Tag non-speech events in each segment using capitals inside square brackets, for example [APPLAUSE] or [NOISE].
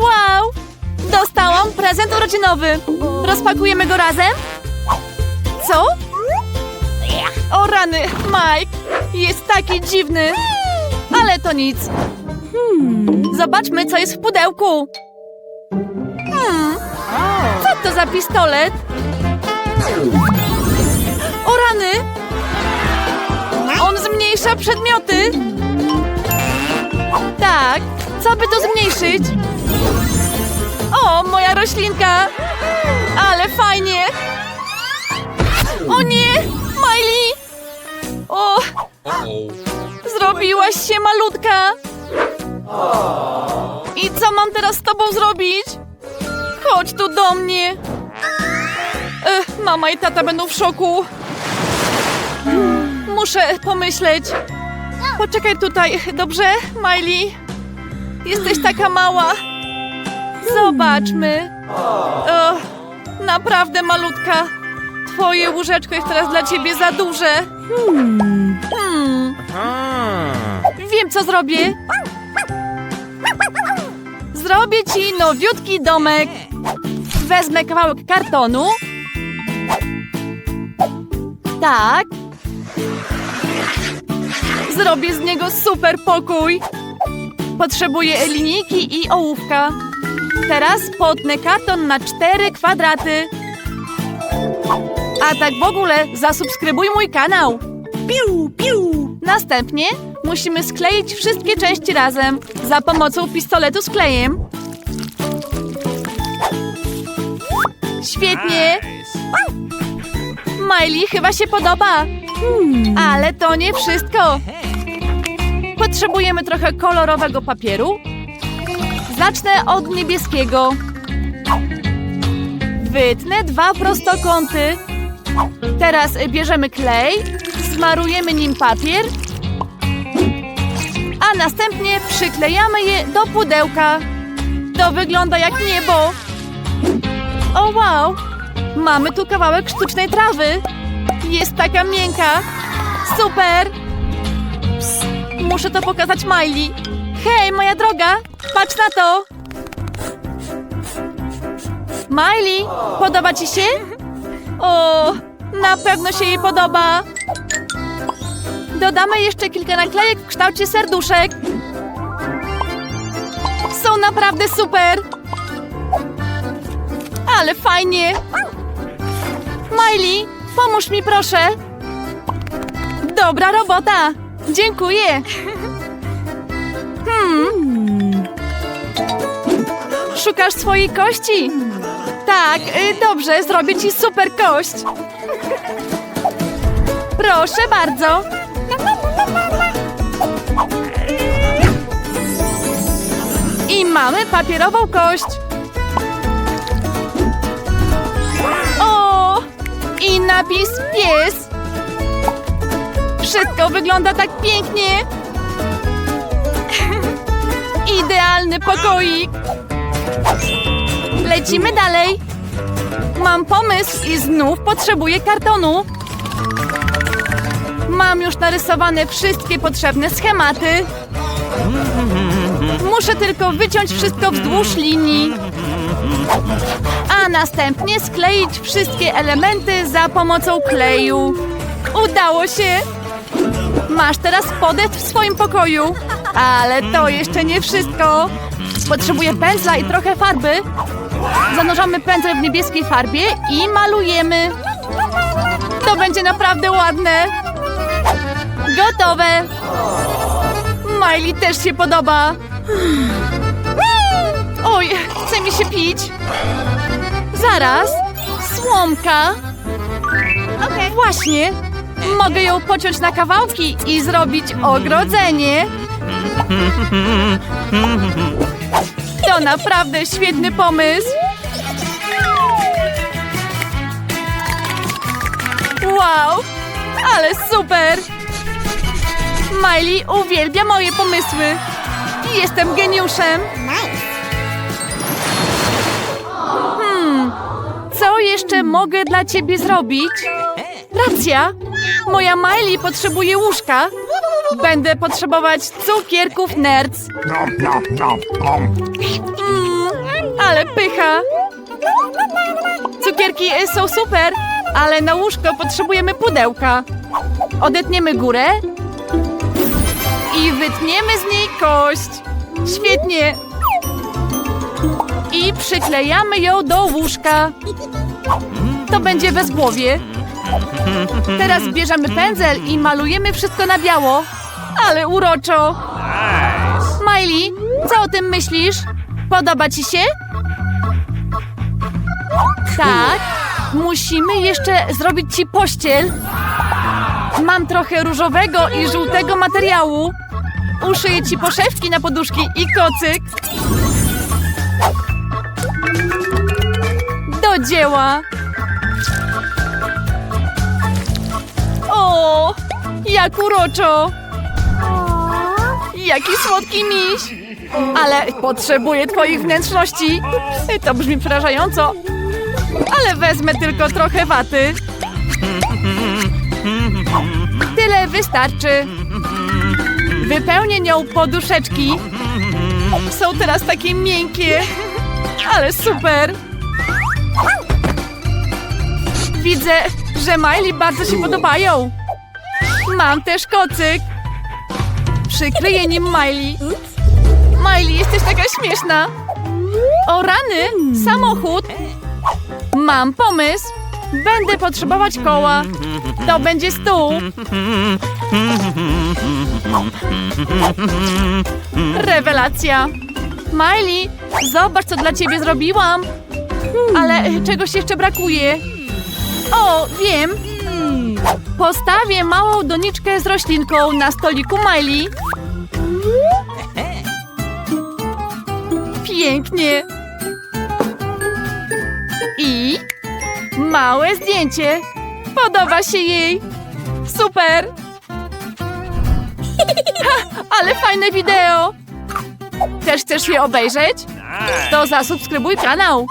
Wow! Dostałam prezent urodzinowy. Rozpakujemy go razem? Co? O rany, Mike! Jest taki dziwny. Ale to nic. Zobaczmy, co jest w pudełku. Hmm. Co to za pistolet? O rany! On zmniejsza przedmioty. Tak, co by to zmniejszyć? O, moja roślinka! Ale fajnie! O nie! Miley! O, zrobiłaś się malutka! I co mam teraz z tobą zrobić? Chodź tu do mnie! Ech, mama i tata będą w szoku. Muszę pomyśleć. Poczekaj tutaj, dobrze, Miley? Jesteś taka mała. Zobaczmy. Naprawdę malutka. Twoje łóżeczko jest teraz dla ciebie za duże. Hmm. Wiem, co zrobię. Zrobię ci nowiutki domek. Wezmę kawałek kartonu. Tak. Zrobię z niego super pokój. Potrzebuję linijki i ołówka. Teraz potnę karton na cztery kwadraty. A tak w ogóle zasubskrybuj mój kanał. Piu, piu. Następnie musimy skleić wszystkie części razem za pomocą pistoletu z klejem. Świetnie! Miley chyba się podoba. Ale to nie wszystko. Potrzebujemy trochę kolorowego papieru. Zacznę od niebieskiego. Wytnę dwa prostokąty. Teraz bierzemy klej, smarujemy nim papier, a następnie przyklejamy je do pudełka. To wygląda jak niebo. O wow! Mamy tu kawałek sztucznej trawy. Jest taka miękka. Super! Muszę to pokazać Miley. Hej, moja droga, patrz na to. Miley, podoba ci się? O, na pewno się jej podoba. Dodamy jeszcze kilka naklejek w kształcie serduszek. Są naprawdę super. Ale fajnie. Miley, pomóż mi proszę. Dobra robota. Dziękuję. Hmm. Szukasz swojej kości? Tak, y, dobrze, zrobię ci super kość. Proszę bardzo. I mamy papierową kość. O! I napis pies. Wszystko wygląda tak pięknie. Idealny pokoik. Lecimy dalej. Mam pomysł i znów potrzebuję kartonu. Mam już narysowane wszystkie potrzebne schematy. Muszę tylko wyciąć wszystko wzdłuż linii. A następnie skleić wszystkie elementy za pomocą kleju. Udało się! Masz teraz podest w swoim pokoju. Ale to jeszcze nie wszystko. Potrzebuję pędzla i trochę farby. Zanurzamy pędzel w niebieskiej farbie i malujemy. To będzie naprawdę ładne. Gotowe. Miley też się podoba. Oj, chce mi się pić. Zaraz. Słomka. Właśnie. Mogę ją pociąć na kawałki i zrobić ogrodzenie. To naprawdę świetny pomysł. Wow, ale super! Miley uwielbia moje pomysły. Jestem geniuszem. Hmm, co jeszcze mogę dla ciebie zrobić? Racja, moja Miley potrzebuje łóżka. Będę potrzebować cukierków nerds. Mm, ale pycha. Cukierki y, są super, ale na łóżko potrzebujemy pudełka. Odetniemy górę i wytniemy z niej kość. Świetnie. I przyklejamy ją do łóżka. To będzie bezgłowie. Teraz bierzemy pędzel i malujemy wszystko na biało. Ale uroczo. Miley, co o tym myślisz? Podoba ci się? Tak. Musimy jeszcze zrobić ci pościel. Mam trochę różowego i żółtego materiału. Uszyję ci poszewki na poduszki i kocyk. Do dzieła. Jak uroczo. Jaki słodki miś. Ale potrzebuję twoich wnętrzności. To brzmi przerażająco. Ale wezmę tylko trochę waty. Tyle wystarczy. Wypełnię nią poduszeczki. Są teraz takie miękkie. Ale super. Widzę, że Miley bardzo się podobają. Mam też kocyk. Przykryję nim Miley. Miley, jesteś taka śmieszna. O rany, samochód. Mam pomysł. Będę potrzebować koła. To będzie stół. Rewelacja. Miley, zobacz, co dla ciebie zrobiłam. Ale czegoś jeszcze brakuje. O, wiem. Postawię małą doniczkę z roślinką na stoliku Miley. Pięknie. I małe zdjęcie. Podoba się jej. Super. Ha, ale fajne wideo. Też chcesz je obejrzeć? To zasubskrybuj kanał.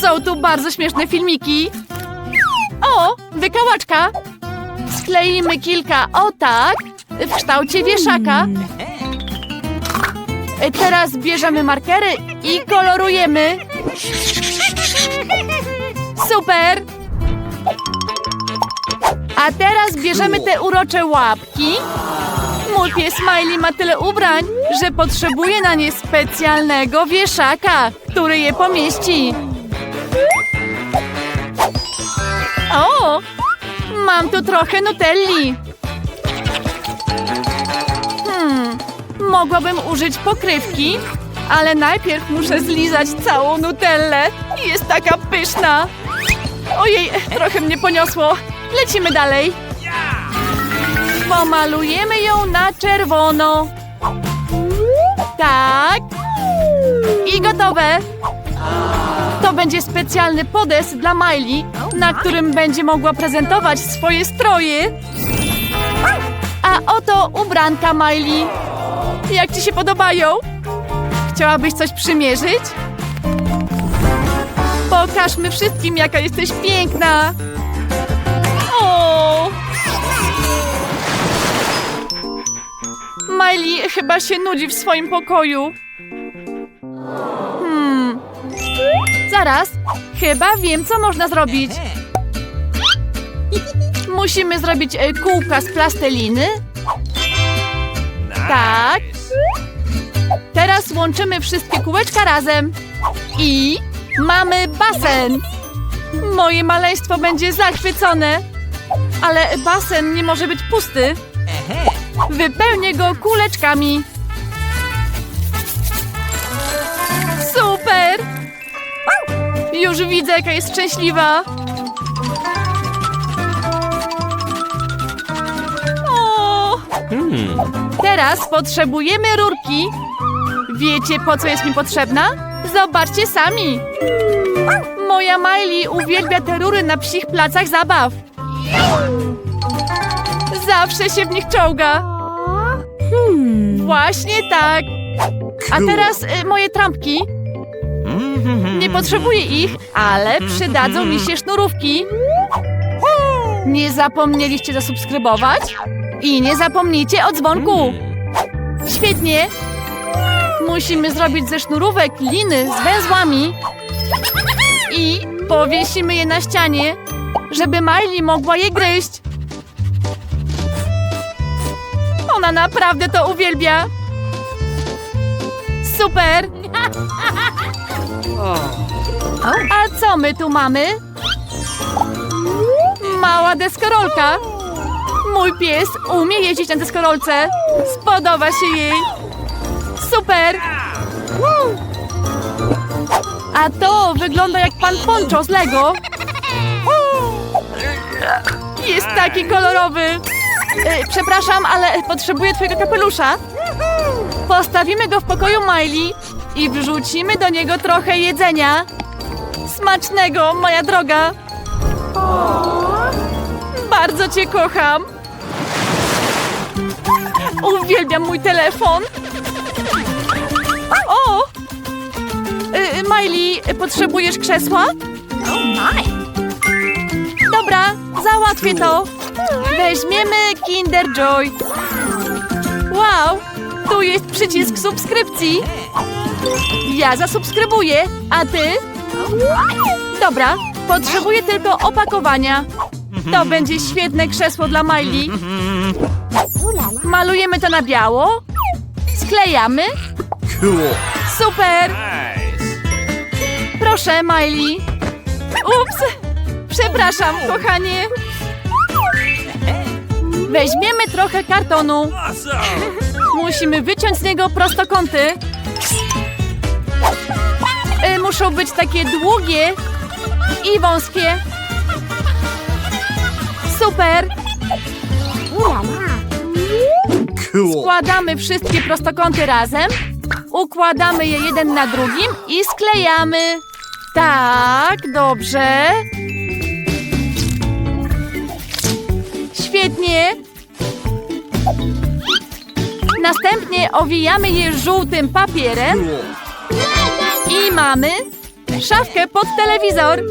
Są tu bardzo śmieszne filmiki. O, wykałaczka. Skleimy kilka o tak w kształcie wieszaka. E, Teraz bierzemy markery i kolorujemy. Super! A teraz bierzemy te urocze łapki. Mój pies Smiley ma tyle ubrań, że potrzebuje na nie specjalnego wieszaka, który je pomieści. O! Mam tu trochę nutelli. Hmm, mogłabym użyć pokrywki, ale najpierw muszę zlizać całą nutellę. Jest taka pyszna. Ojej, trochę mnie poniosło. Lecimy dalej. Pomalujemy ją na czerwono. Tak. I gotowe. To będzie specjalny podest dla Miley, na którym będzie mogła prezentować swoje stroje. A oto ubranka Miley. Jak ci się podobają? Chciałabyś coś przymierzyć? Pokażmy wszystkim, jaka jesteś piękna. O! Miley chyba się nudzi w swoim pokoju. Zaraz, chyba wiem, co można zrobić. Musimy zrobić e, kółka z plasteliny. Tak. Teraz łączymy wszystkie kółeczka razem. I mamy basen. Moje maleństwo będzie zachwycone. Ale basen nie może być pusty. Wypełnię go kuleczkami. Super! Już widzę, jaka jest szczęśliwa. O! Teraz potrzebujemy rurki. Wiecie, po co jest mi potrzebna? Zobaczcie sami. Moja Miley uwielbia te rury na psich placach zabaw. Zawsze się w nich czołga. Właśnie tak. A teraz y, moje trampki. Nie potrzebuję ich, ale przydadzą mi się sznurówki. Nie zapomnieliście zasubskrybować? I nie zapomnijcie o dzwonku. Świetnie. Musimy zrobić ze sznurówek liny z węzłami i powiesimy je na ścianie, żeby Miley mogła je gryźć. Ona naprawdę to uwielbia. Super. [LAUGHS] A co my tu mamy? Mała deskorolka. Mój pies umie jeździć na deskorolce. Spodoba się jej. Super. A to wygląda jak pan Poncho z Lego. Jest taki kolorowy. E, Przepraszam, ale potrzebuję twojego kapelusza. Postawimy go w pokoju Miley i wrzucimy do niego trochę jedzenia. Smacznego, moja droga. Bardzo cię kocham. Uwielbiam mój telefon. O! Y, Miley, potrzebujesz krzesła? Dobra, załatwię to. Weźmiemy Kinder Joy. Wow, tu jest przycisk subskrypcji. Ja zasubskrybuję, a ty? Dobra, potrzebuję tylko opakowania. To będzie świetne krzesło dla Miley. Malujemy to na biało. Sklejamy. Super! Proszę, Miley. Ups! Przepraszam, kochanie. Weźmiemy trochę kartonu. Musimy wyciąć z niego prostokąty. Y, Muszą być takie długie i wąskie. Super! Składamy wszystkie prostokąty razem, układamy je jeden na drugim i sklejamy. Tak, dobrze. Świetnie. Następnie owijamy je żółtym papierem i mamy szafkę pod telewizor.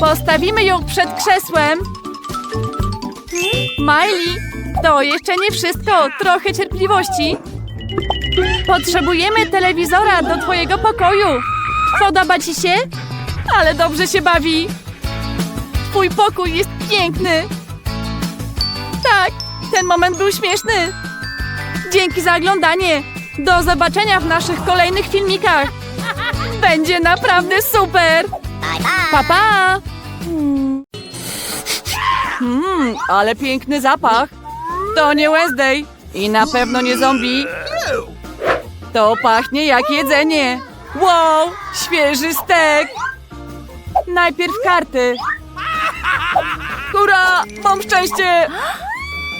Postawimy ją przed krzesłem. Miley, to jeszcze nie wszystko. Trochę cierpliwości. Potrzebujemy telewizora do twojego pokoju. Podoba ci się? Ale dobrze się bawi. Twój pokój jest piękny. Tak, ten moment był śmieszny. Dzięki za oglądanie. Do zobaczenia w naszych kolejnych filmikach. Będzie naprawdę super. Pa, pa. Hmm, ale piękny zapach. To nie Wednesday i na pewno nie zombie. To pachnie jak jedzenie. Wow, świeży stek. Najpierw karty. Hurra, mam szczęście.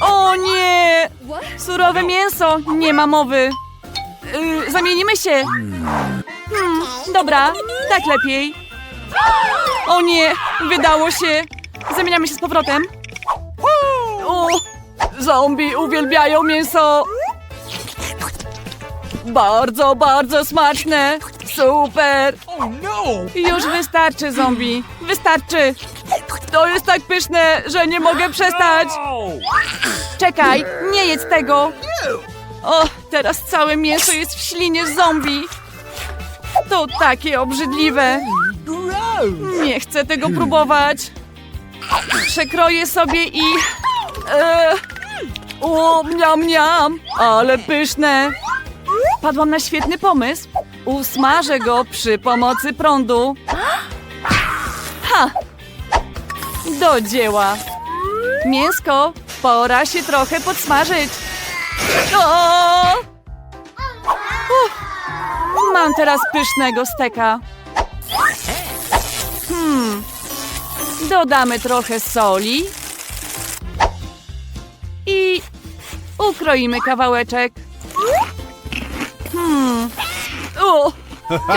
O nie! Surowe mięso, nie ma mowy. Yy, zamienimy się. Hmm, dobra, tak lepiej. O nie, wydało się. Zamieniamy się z powrotem. O, zombie uwielbiają mięso. Bardzo, bardzo smaczne. Super. Oh no! Już wystarczy, zombie. Wystarczy. To jest tak pyszne, że nie mogę przestać. Czekaj, nie jedz tego. O, teraz całe mięso jest w ślinie zombie. To takie obrzydliwe. Nie chcę tego próbować. Przekroję sobie i... E, o, miam, miam, ale pyszne. Padłam na świetny pomysł. Usmażę go przy pomocy prądu. Ha! Do dzieła. Mięsko, pora się trochę podsmażyć. O! Mam teraz pysznego steka. Hmm. Dodamy trochę soli. I ukroimy kawałeczek. Hmm. O,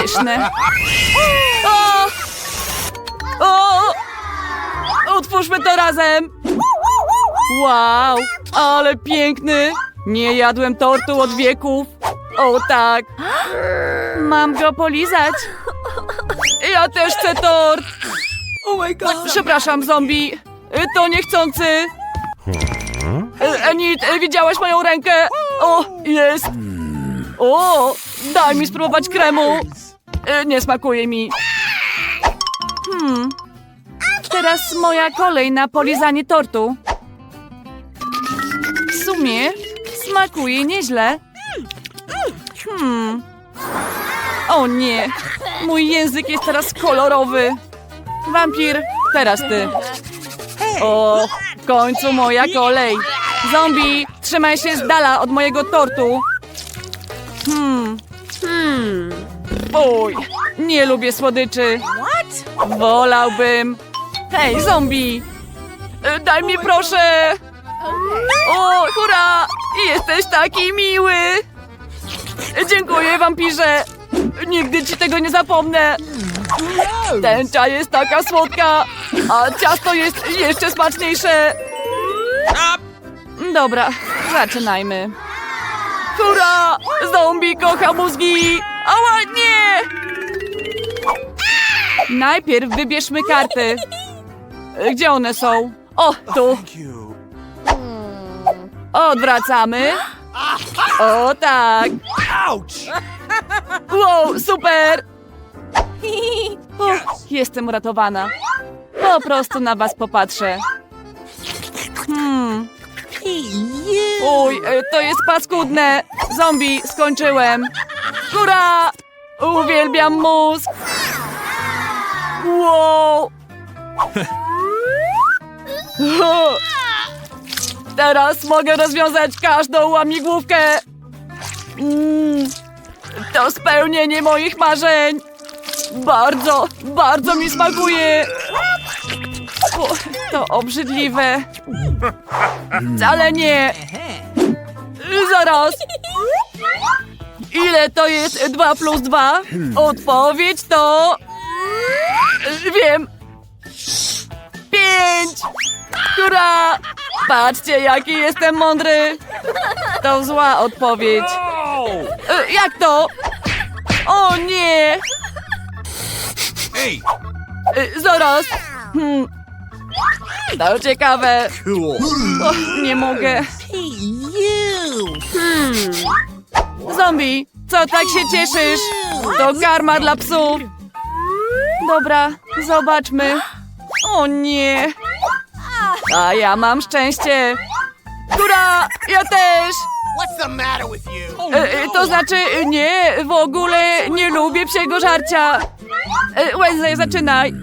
pyszne. O! O! Utwórzmy to razem. Wow, ale piękny. Nie jadłem tortu od wieków. O tak. Mam go polizać. Ja też chcę tort. Oh my god. Przepraszam, zombie. To niechcący. Enid, widziałaś moją rękę? O, jest. O, daj mi spróbować kremu. E, Nie smakuje mi. Hmm. Teraz moja kolej na polizanie tortu. W sumie smakuje nieźle. Hmm. O nie, mój język jest teraz kolorowy. Wampir, teraz ty. O, w końcu moja kolej. Zombie, trzymaj się z dala od mojego tortu. Hmm. Hmm. Oj, nie lubię słodyczy. Wolałbym. Hej, zombie! E, Daj mi proszę! O, hurra! Jesteś taki miły! E, Dziękuję, wampirze! Nigdy ci tego nie zapomnę! Tęcza jest taka słodka, a ciasto jest jeszcze smaczniejsze! Dobra, zaczynajmy. Hurra! Zombie kocha mózgi! Ała, nie! Najpierw wybierzmy karty. Gdzie one są? O, tu. you. Odwracamy. O, tak. Wow, super! O, jestem uratowana. Po prostu na was popatrzę. Hmm. Uj, e, to jest paskudne. Zombie, skończyłem. Góra! Uwielbiam mózg. Wow! [LAUGHS] [LAUGHS] Teraz mogę rozwiązać każdą łamigłówkę. Mm, to spełnienie moich marzeń. Bardzo, bardzo mi smakuje. To obrzydliwe. Wcale nie. Zaraz. Ile to jest 2 plus 2? Odpowiedź to... Wiem. Pięć. Która? Patrzcie, jaki jestem mądry. To zła odpowiedź. E, Jak to? O nie! Hey! E, Zaraz. Hmm. To ciekawe. O, nie mogę. Hmm. Zombie, co tak się cieszysz? To karma dla psów. Dobra, zobaczmy. O nie. A ja mam szczęście. Która? Ja też. What's the matter with you? E, e, to znaczy, nie, w ogóle nie lubię psiego żarcia. E, Wednesday, zaczynaj.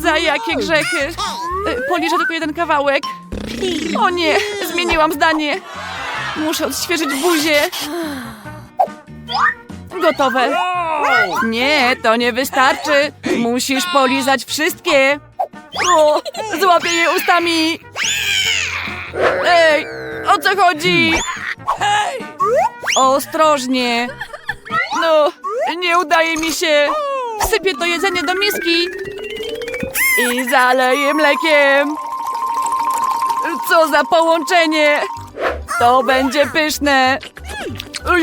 Za jakie grzechy? E, Policzę tylko jeden kawałek. O nie, zmieniłam zdanie. Muszę odświeżyć buzię. Gotowe. Nie, to nie wystarczy. Musisz polizać wszystkie. O, złapię je ustami. Ej, o co chodzi? Ostrożnie. No, nie udaje mi się. Wsypię to jedzenie do miski i zaleję mlekiem. Co za połączenie. To będzie pyszne.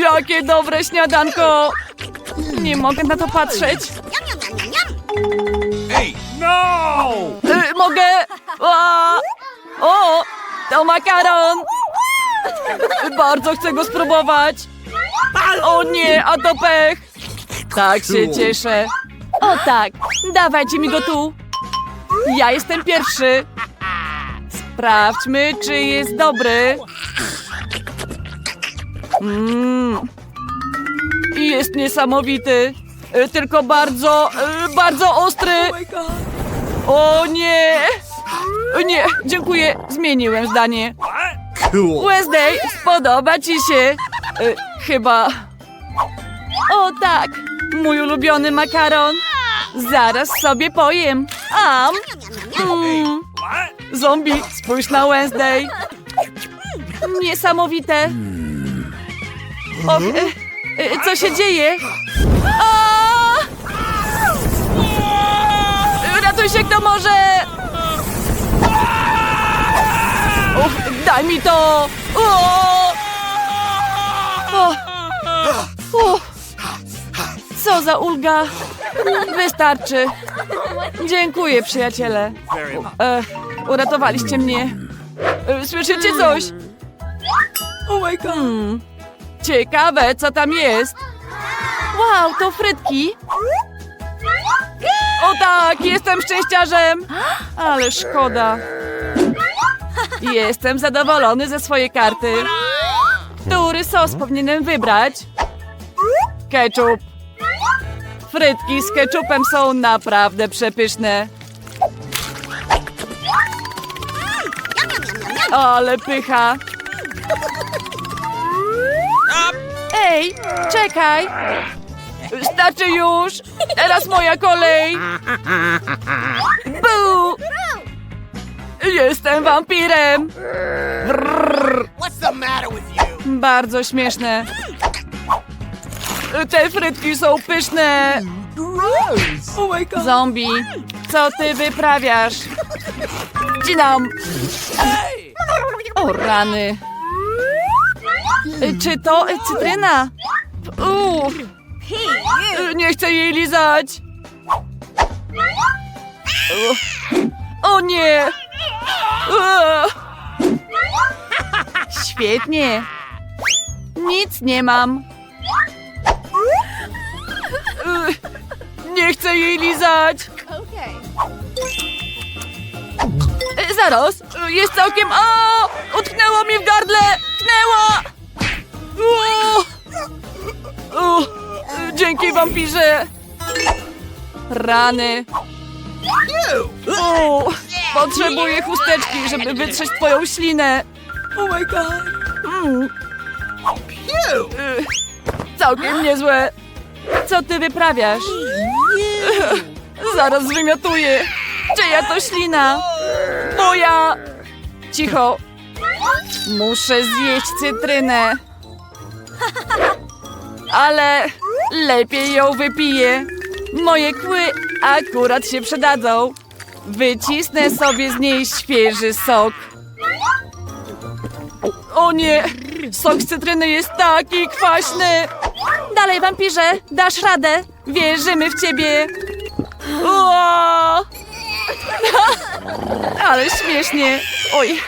Jakie dobre śniadanko. Nie mogę na to patrzeć. Hey! No! Mogę? A! O, to makaron. Bardzo chcę go spróbować. O nie, a to pech. Tak się cieszę. O tak, dawajcie mi go tu. Ja jestem pierwszy. Sprawdźmy, czy jest dobry. Mmm. Jest niesamowity. Y, Tylko bardzo, y, bardzo ostry. O nie! Nie, dziękuję. Zmieniłem zdanie. Wednesday, spodoba ci się? Y, chyba. O tak, mój ulubiony makaron. Zaraz sobie pojem. Am. Mm. Zombie, spójrz na Wednesday. Niesamowite. Och, y, y, co się dzieje? A! Ratuj się kto może! Uf, daj mi to! O! O! Co za ulga! Wystarczy. Dziękuję, przyjaciele. E, uratowaliście mnie. E, Słyszycie coś? Oh. Hmm. Ciekawe, co tam jest. Wow, to frytki. O tak, jestem szczęściarzem. Ale szkoda. Jestem zadowolony ze swojej karty. Który sos powinienem wybrać? Ketchup. Frytki z ketchupem są naprawdę przepyszne. Ale pycha. Ej, czekaj. Starczy już. Teraz moja kolej. Bu! Jestem wampirem. Brrr. Bardzo śmieszne. Te frytki są pyszne. Oh. Zombie, co ty wyprawiasz? Dzinam. O rany. Czy to cytryna? Uff. Nie chcę jej lizać. O nie. Świetnie. Nic nie mam. Nie chcę jej lizać. Zaraz, jest całkiem... O! Utknęło mi w gardle! Tknęło! O! O! Dzięki, wampirze! Rany! O! Potrzebuję chusteczki, żeby wytrzeć twoją ślinę! Oh my god. Mm. E, Całkiem niezłe! Co ty wyprawiasz? Zaraz wymiotuję! Czyja to ślina? Moja! Cicho! Muszę zjeść cytrynę. Ale lepiej ją wypiję. Moje kły akurat się przydadzą. Wycisnę sobie z niej świeży sok. O nie! Sok z cytryny jest taki kwaśny! Dalej, wampirze! Dasz radę! Wierzymy w ciebie! Ua! [LAUGHS] Ale śmiesznie! Oj,